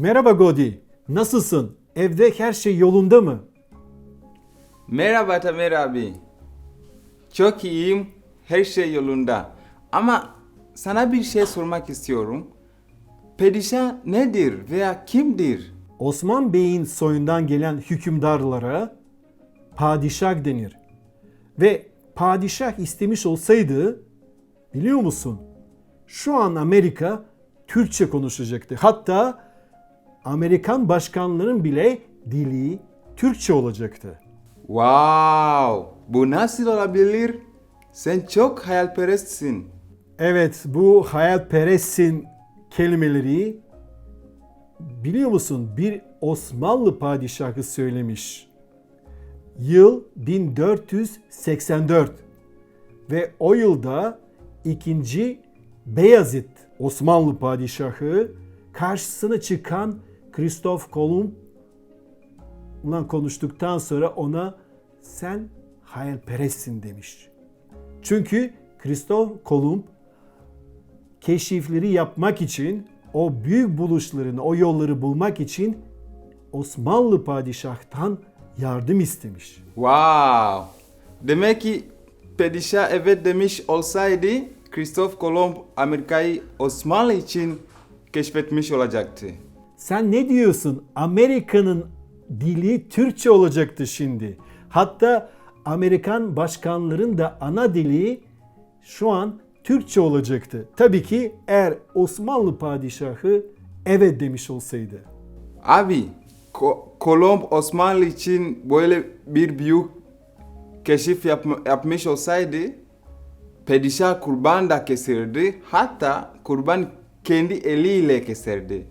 Merhaba Godi. Nasılsın? Evde her şey yolunda mı? Merhaba Tamer abi. Çok iyiyim. Her şey yolunda. Ama sana bir şey sormak istiyorum. Padişah nedir veya kimdir? Osman Bey'in soyundan gelen hükümdarlara padişah denir. Ve padişah istemiş olsaydı biliyor musun? Şu an Amerika Türkçe konuşacaktı. Hatta Amerikan başkanların bile dili Türkçe olacaktı. Wow! Bu nasıl olabilir? Sen çok hayalperestsin. Evet bu hayalperestsin kelimeleri biliyor musun bir Osmanlı padişahı söylemiş. Yıl 1484 ve o yılda ikinci Beyazıt Osmanlı padişahı karşısına çıkan Kristof Kolumb ile konuştuktan sonra ona sen hayalperestsin demiş. Çünkü Kristof Kolumb keşifleri yapmak için, o büyük buluşlarını, o yolları bulmak için Osmanlı padişahtan yardım istemiş. Wow! Demek ki Padişah evet demiş olsaydı Christoph Kolomb Amerika'yı Osmanlı için keşfetmiş olacaktı. Sen ne diyorsun? Amerika'nın dili Türkçe olacaktı şimdi. Hatta Amerikan başkanların da ana dili şu an Türkçe olacaktı. Tabii ki eğer Osmanlı padişahı evet demiş olsaydı. Abi, Ko- Kolomb Osmanlı için böyle bir büyük keşif yapma- yapmış olsaydı Padişah kurban da keserdi. Hatta kurban kendi eliyle keserdi.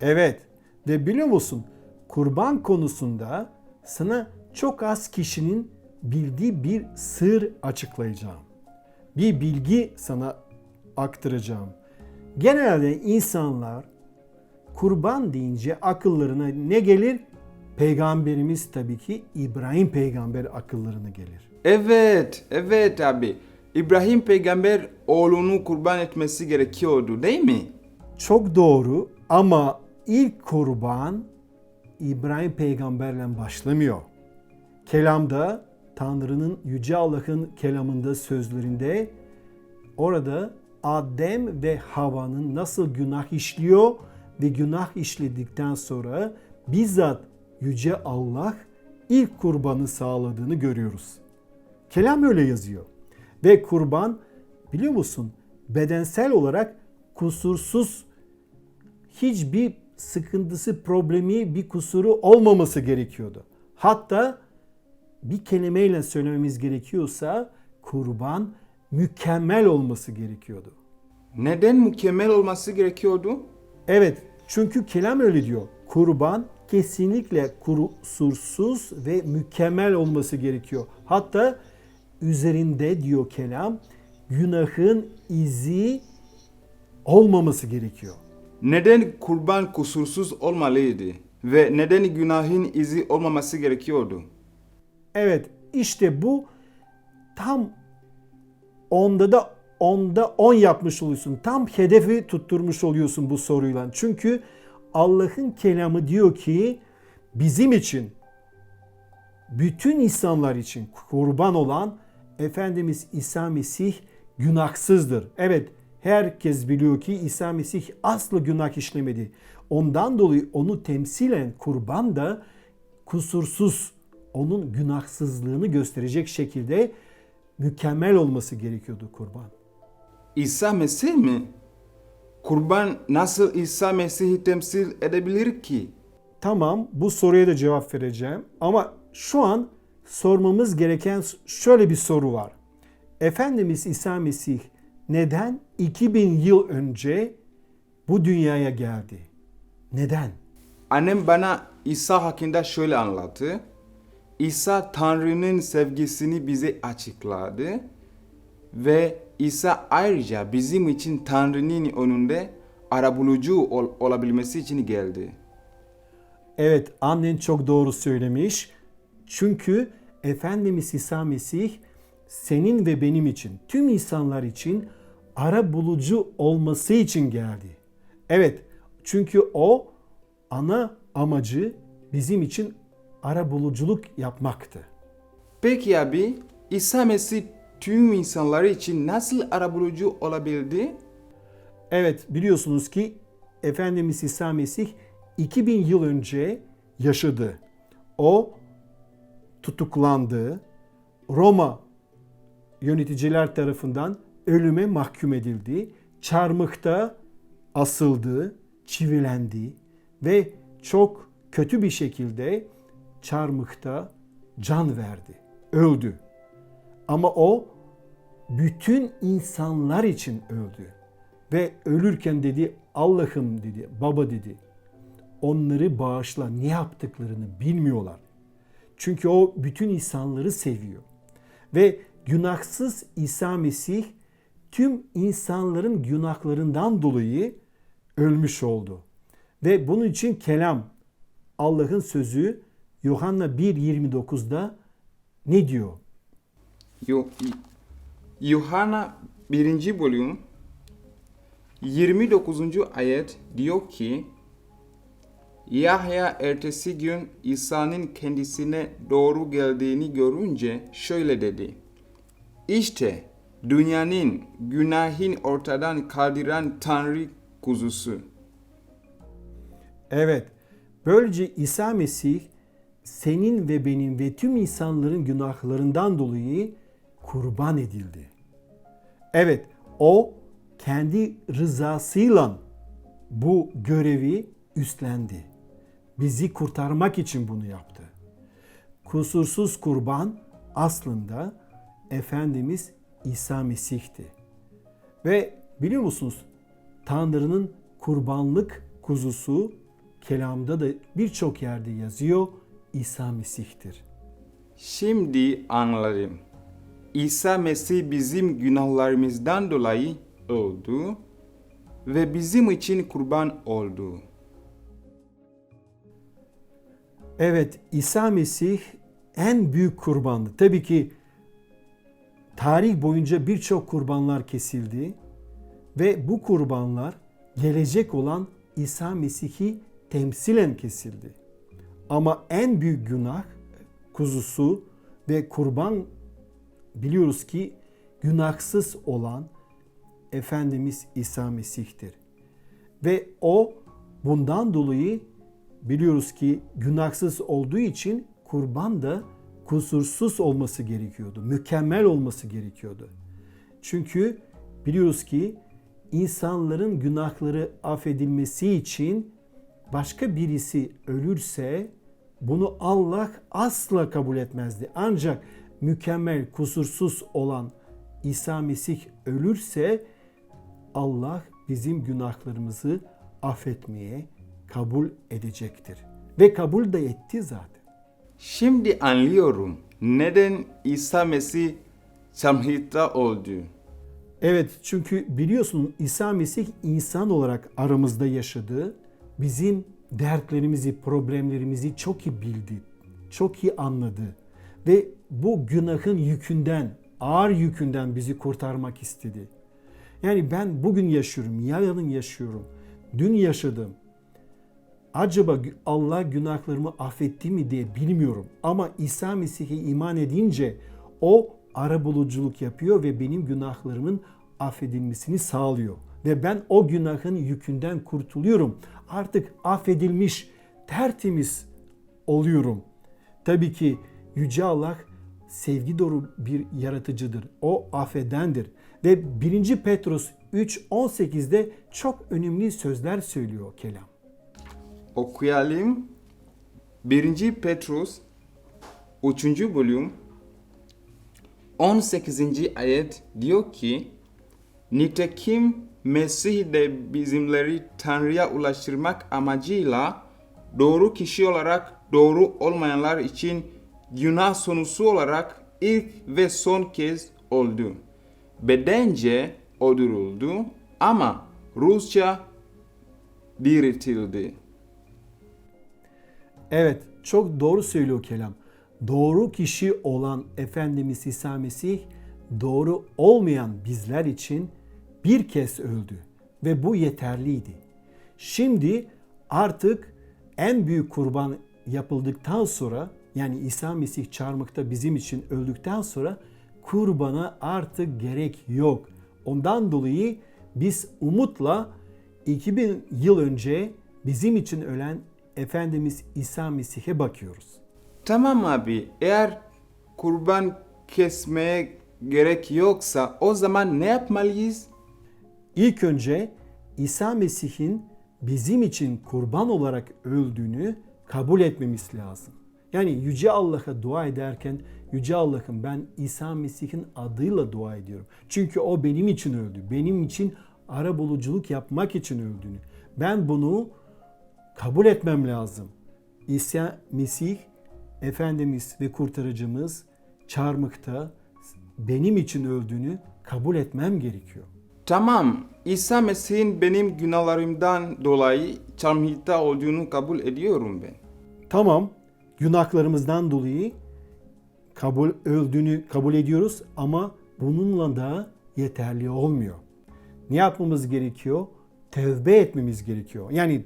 Evet ve biliyor musun kurban konusunda sana çok az kişinin bildiği bir sır açıklayacağım. Bir bilgi sana aktaracağım. Genelde insanlar kurban deyince akıllarına ne gelir? Peygamberimiz tabii ki İbrahim peygamber akıllarına gelir. Evet, evet abi. İbrahim peygamber oğlunu kurban etmesi gerekiyordu değil mi? Çok doğru ama ilk kurban İbrahim peygamberle başlamıyor. Kelamda Tanrı'nın Yüce Allah'ın kelamında sözlerinde orada Adem ve Havva'nın nasıl günah işliyor ve günah işledikten sonra bizzat Yüce Allah ilk kurbanı sağladığını görüyoruz. Kelam öyle yazıyor. Ve kurban biliyor musun bedensel olarak kusursuz hiçbir sıkıntısı, problemi, bir kusuru olmaması gerekiyordu. Hatta bir kelimeyle söylememiz gerekiyorsa kurban mükemmel olması gerekiyordu. Neden mükemmel olması gerekiyordu? Evet, çünkü kelam öyle diyor. Kurban kesinlikle kusursuz ve mükemmel olması gerekiyor. Hatta üzerinde diyor kelam günahın izi olmaması gerekiyor. Neden kurban kusursuz olmalıydı? Ve neden günahın izi olmaması gerekiyordu? Evet işte bu tam onda da onda 10 yapmış oluyorsun. Tam hedefi tutturmuş oluyorsun bu soruyla. Çünkü Allah'ın kelamı diyor ki bizim için bütün insanlar için kurban olan Efendimiz İsa Mesih günahsızdır. Evet herkes biliyor ki İsa Mesih asla günah işlemedi. Ondan dolayı onu temsilen kurban da kusursuz, onun günahsızlığını gösterecek şekilde mükemmel olması gerekiyordu kurban. İsa Mesih mi? Kurban nasıl İsa Mesih'i temsil edebilir ki? Tamam bu soruya da cevap vereceğim ama şu an sormamız gereken şöyle bir soru var. Efendimiz İsa Mesih neden 2000 yıl önce bu dünyaya geldi? Neden? Annem bana İsa hakkında şöyle anlattı. İsa Tanrı'nın sevgisini bize açıkladı ve İsa ayrıca bizim için Tanrı'nın önünde arabulucu ol- olabilmesi için geldi. Evet annen çok doğru söylemiş. Çünkü Efendimiz İsa Mesih senin ve benim için, tüm insanlar için ara bulucu olması için geldi. Evet çünkü o ana amacı bizim için arabuluculuk yapmaktı. Peki abi İsa Mesih tüm insanlar için nasıl arabulucu olabildi? Evet biliyorsunuz ki Efendimiz İsa Mesih 2000 yıl önce yaşadı. O tutuklandı. Roma yöneticiler tarafından ölüme mahkum edildi. Çarmıkta asıldı, çivilendi ve çok kötü bir şekilde çarmıkta can verdi. Öldü. Ama o bütün insanlar için öldü. Ve ölürken dedi Allah'ım dedi, baba dedi. Onları bağışla ne yaptıklarını bilmiyorlar. Çünkü o bütün insanları seviyor. Ve günahsız İsa Mesih tüm insanların günahlarından dolayı ölmüş oldu. Ve bunun için kelam Allah'ın sözü Yuhanna 1.29'da ne diyor? Yo- Yuhanna 1. bölüm 29. ayet diyor ki Yahya ertesi gün İsa'nın kendisine doğru geldiğini görünce şöyle dedi. İşte dünyanın günahın ortadan kaldıran Tanrı kuzusu. Evet. Böylece İsa Mesih senin ve benim ve tüm insanların günahlarından dolayı kurban edildi. Evet, o kendi rızasıyla bu görevi üstlendi. Bizi kurtarmak için bunu yaptı. Kusursuz kurban aslında Efendimiz İsa Mesih'ti. Ve biliyor musunuz Tanrı'nın kurbanlık kuzusu kelamda da birçok yerde yazıyor İsa Mesih'tir. Şimdi anladım. İsa Mesih bizim günahlarımızdan dolayı öldü ve bizim için kurban oldu. Evet İsa Mesih en büyük kurbandı. Tabii ki tarih boyunca birçok kurbanlar kesildi ve bu kurbanlar gelecek olan İsa Mesih'i temsilen kesildi. Ama en büyük günah kuzusu ve kurban biliyoruz ki günahsız olan Efendimiz İsa Mesih'tir. Ve o bundan dolayı biliyoruz ki günahsız olduğu için kurban da kusursuz olması gerekiyordu. Mükemmel olması gerekiyordu. Çünkü biliyoruz ki insanların günahları affedilmesi için başka birisi ölürse bunu Allah asla kabul etmezdi. Ancak mükemmel, kusursuz olan İsa Mesih ölürse Allah bizim günahlarımızı affetmeye kabul edecektir. Ve kabul de etti zaten. Şimdi anlıyorum neden İsa Mesih çamhita oldu. Evet çünkü biliyorsun İsa Mesih insan olarak aramızda yaşadı. Bizim dertlerimizi, problemlerimizi çok iyi bildi. Çok iyi anladı. Ve bu günahın yükünden, ağır yükünden bizi kurtarmak istedi. Yani ben bugün yaşıyorum, yarın yaşıyorum. Dün yaşadım. Acaba Allah günahlarımı affetti mi diye bilmiyorum. Ama İsa Mesih'e iman edince o arabuluculuk yapıyor ve benim günahlarımın affedilmesini sağlıyor. Ve ben o günahın yükünden kurtuluyorum. Artık affedilmiş, tertemiz oluyorum. Tabii ki Yüce Allah sevgi dolu bir yaratıcıdır. O affedendir. Ve 1. Petrus 3.18'de çok önemli sözler söylüyor kelam. Okuyalım. 1. Petrus 3. bölüm 18. ayet diyor ki Nitekim Mesih de bizimleri Tanrı'ya ulaştırmak amacıyla doğru kişi olarak doğru olmayanlar için günah sonusu olarak ilk ve son kez oldu. Bedence öldürüldü ama Rusça diriltildi. Evet, çok doğru söylüyor kelam. Doğru kişi olan Efendimiz İsa Mesih doğru olmayan bizler için bir kez öldü ve bu yeterliydi. Şimdi artık en büyük kurban yapıldıktan sonra yani İsa Mesih çarmıkta bizim için öldükten sonra kurbana artık gerek yok. Ondan dolayı biz umutla 2000 yıl önce bizim için ölen Efendimiz İsa Mesih'e bakıyoruz. Tamam abi, eğer kurban kesmeye gerek yoksa o zaman ne yapmalıyız? İlk önce İsa Mesih'in bizim için kurban olarak öldüğünü kabul etmemiz lazım. Yani Yüce Allah'a dua ederken Yüce Allah'ım ben İsa Mesih'in adıyla dua ediyorum. Çünkü o benim için öldü. Benim için ara buluculuk yapmak için öldüğünü. Ben bunu kabul etmem lazım. İsa Mesih Efendimiz ve kurtarıcımız çarmıkta benim için öldüğünü kabul etmem gerekiyor. Tamam, İsa Mesih'in benim günahlarımdan dolayı çarmıhta olduğunu kabul ediyorum ben. Tamam, günahlarımızdan dolayı kabul öldüğünü kabul ediyoruz ama bununla da yeterli olmuyor. Ne yapmamız gerekiyor? Tevbe etmemiz gerekiyor. Yani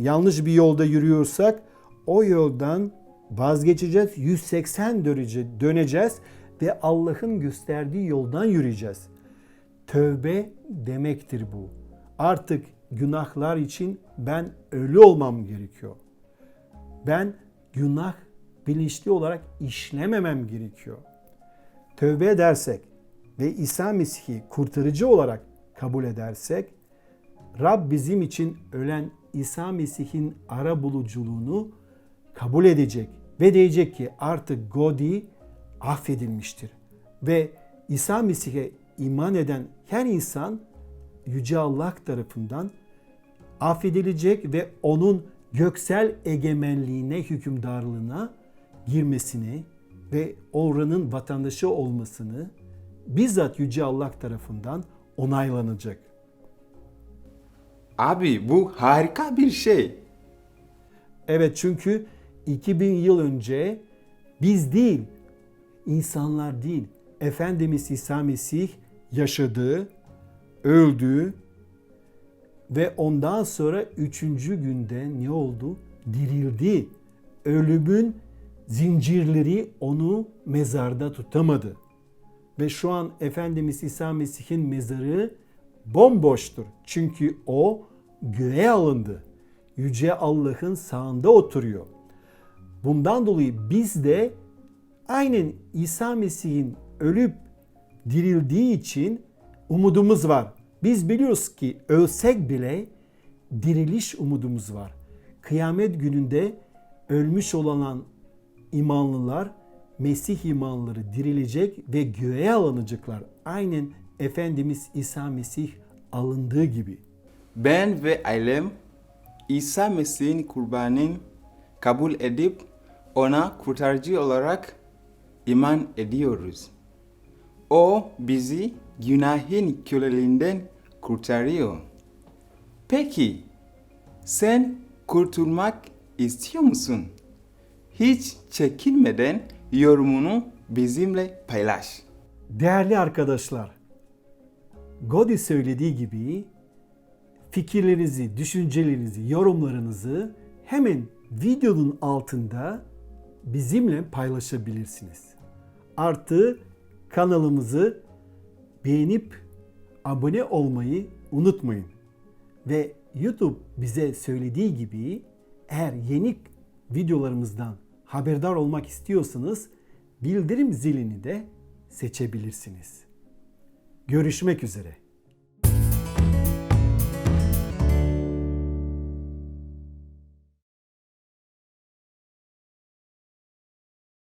yanlış bir yolda yürüyorsak o yoldan vazgeçeceğiz. 180 derece döneceğiz ve Allah'ın gösterdiği yoldan yürüyeceğiz. Tövbe demektir bu. Artık günahlar için ben ölü olmam gerekiyor. Ben günah bilinçli olarak işlememem gerekiyor. Tövbe edersek ve İsa Mesih'i kurtarıcı olarak kabul edersek Rab bizim için ölen İsa Mesih'in ara buluculuğunu kabul edecek ve diyecek ki artık Godi affedilmiştir. Ve İsa Mesih'e iman eden her insan Yüce Allah tarafından affedilecek ve onun göksel egemenliğine, hükümdarlığına girmesini ve oranın vatandaşı olmasını bizzat Yüce Allah tarafından onaylanacak. Abi bu harika bir şey. Evet çünkü 2000 yıl önce biz değil, insanlar değil, Efendimiz İsa Mesih yaşadı, öldü ve ondan sonra üçüncü günde ne oldu? Dirildi. Ölümün zincirleri onu mezarda tutamadı. Ve şu an Efendimiz İsa Mesih'in mezarı bomboştur. Çünkü o göğe alındı. Yüce Allah'ın sağında oturuyor. Bundan dolayı biz de aynen İsa Mesih'in ölüp dirildiği için umudumuz var. Biz biliyoruz ki ölsek bile diriliş umudumuz var. Kıyamet gününde ölmüş olan imanlılar Mesih imanları dirilecek ve göğe alınacaklar. Aynen Efendimiz İsa Mesih alındığı gibi. Ben ve ailem İsa Mesih'in kurbanını kabul edip ona kurtarıcı olarak iman ediyoruz. O bizi günahın köleliğinden kurtarıyor. Peki sen kurtulmak istiyor musun? Hiç çekinmeden yorumunu bizimle paylaş. Değerli arkadaşlar, Godi söylediği gibi fikirlerinizi, düşüncelerinizi, yorumlarınızı hemen videonun altında bizimle paylaşabilirsiniz. Artı kanalımızı beğenip abone olmayı unutmayın. Ve YouTube bize söylediği gibi eğer yeni videolarımızdan haberdar olmak istiyorsanız bildirim zilini de seçebilirsiniz. Görüşmek üzere.